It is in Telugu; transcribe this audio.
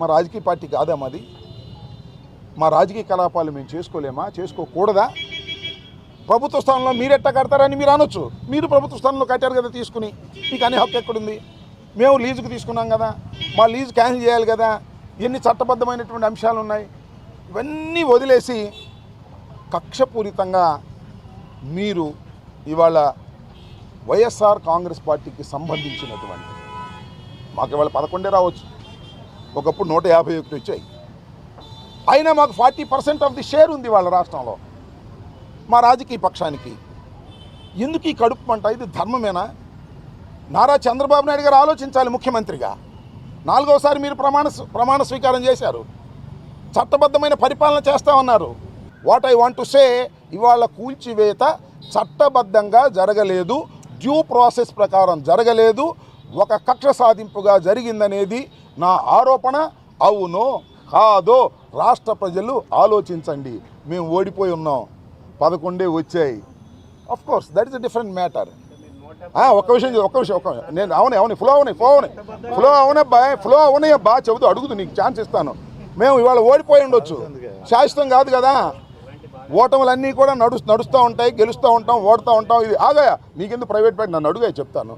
మా రాజకీయ పార్టీ కాదా మాది? మా రాజకీయ కలాపాలు మేము చేసుకోలేమా? చేసుకోకూడదా? ప్రభుత్వ స్థానంలో మీరు కడతారని మీరు అనొచ్చు. మీరు ప్రభుత్వ స్థానంలో కట్టారు కదా తీసుకుని. మీకు అనే హక్కు ఎక్కడుంది? మేము లీజుకు తీసుకున్నాం కదా. మా లీజు క్యాన్సిల్ చేయాలి కదా. ఎన్ని చట్టబద్ధమైనటువంటి అంశాలు ఉన్నాయి? ఇవన్నీ వదిలేసి కక్షపూరితంగా మీరు ఇవాళ వైఎస్ఆర్ కాంగ్రెస్ పార్టీకి సంబంధించినటువంటి మాకు ఇవాళ పదకొండే రావచ్చు. ఒకప్పుడు నూట యాభై ఒకటి వచ్చాయి. అయినా మాకు forty percent of the share ఉంది వాళ్ళ రాష్ట్రంలో. మా రాజకీయ పక్షానికి. ఎందుకు ఈ కడుపు మంట? ఇది ధర్మమేనా? నారా చంద్రబాబు నాయుడు గారు ఆలోచించాలి ముఖ్యమంత్రిగా. నాలుగోసారి మీరు ప్రమాణ ప్రమాణ స్వీకారం చేశారు. చట్టబద్ధమైన పరిపాలన చేస్తా ఉన్నారు. What I want to say ఇవాళ కూల్చివేత చట్టబద్ధంగా జరగలేదు. డ్యూ ప్రాసెస్ ప్రకారం జరగలేదు. ఒక కక్ష సాధింపుగా జరిగిందనేది నా ఆరోపణ. అవునో కాదో రాష్ట్ర ప్రజలు ఆలోచించండి. మేము ఓడిపోయి ఉన్నాం. పదకొండే వచ్చాయి. Of course that is a different matter ఒక్క విషయం ఒక్క విషయం ఒక్క నేను అవునే అవును ఫ్లో అవునాయి ఫ్లో అవునాయి ఫ్లో అవునే ఫ్లో అవునాయి బా చెబుతూ అడుగుతూ నీకు ఛాన్స్ ఇస్తాను. మేము ఇవాళ ఓడిపోయి ఉండొచ్చు. శాశ్వతం కాదు కదా. ఓటములన్నీ కూడా నడు నడుస్తూ ఉంటాయి గెలుస్తూ ఉంటాం ఓడుతూ ఉంటాం. ఇది ఆగాయా? నీకెందుకు ప్రైవేట్ బ్యాంక్ నన్ను అడుగా చెప్తాను.